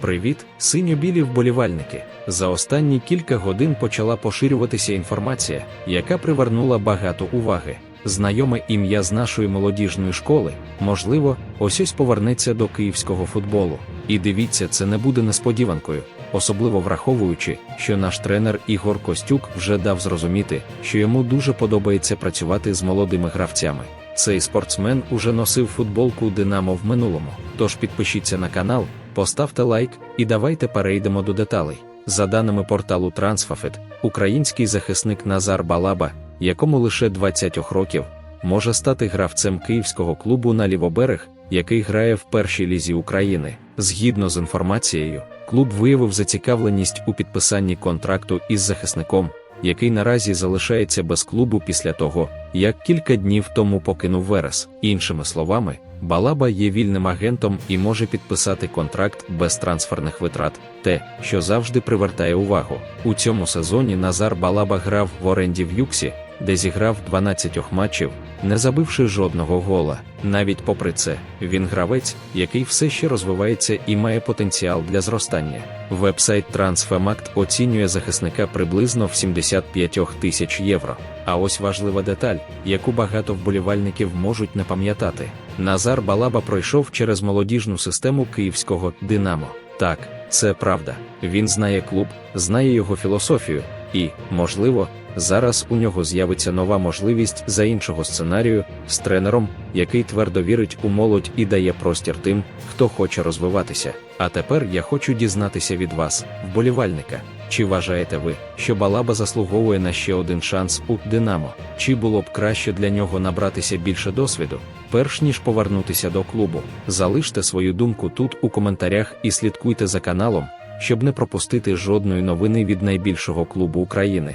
Привіт, синьо-білі вболівальники! За останні кілька годин почала поширюватися інформація, яка привернула багато уваги. Знайоме ім'я з нашої молодіжної школи, можливо, ось ось повернеться до київського футболу. І дивіться, це не буде несподіванкою, особливо враховуючи, що наш тренер Ігор Костюк вже дав зрозуміти, що йому дуже подобається працювати з молодими гравцями. Цей спортсмен уже носив футболку Динамо в минулому. Тож підпишіться на канал, поставте лайк і давайте перейдемо до деталей. За даними порталу Transfafet, український захисник Назар Балаба, якому лише 20 років, може стати гравцем київського клубу на лівоберег, який грає в першій лізі України. Згідно з інформацією, клуб виявив зацікавленість у підписанні контракту із захисником, який наразі залишається без клубу після того, як кілька днів тому покинув Верес. Іншими словами, Балаба є вільним агентом і може підписати контракт без трансферних витрат, те, що завжди привертає увагу. У цьому сезоні Назар Балаба грав в оренді в Юксі, де зіграв 12 матчів, не забивши жодного гола. Навіть попри це, він гравець, який все ще розвивається і має потенціал для зростання. Вебсайт Transfermarkt оцінює захисника приблизно в 75 тисяч євро. А ось важлива деталь, яку багато вболівальників можуть не пам'ятати. Назар Балаба пройшов через молодіжну систему київського Динамо. Так, це правда. Він знає клуб, знає його філософію, і, можливо, зараз у нього з'явиться нова можливість за іншого сценарію з тренером, який твердо вірить у молодь і дає простір тим, хто хоче розвиватися. А тепер я хочу дізнатися від вас, вболівальника. Чи вважаєте ви, що Балаба заслуговує на ще один шанс у Динамо? Чи було б краще для нього набратися більше досвіду, перш ніж повернутися до клубу? Залиште свою думку тут у коментарях і слідкуйте за каналом, щоб не пропустити жодної новини від найбільшого клубу України.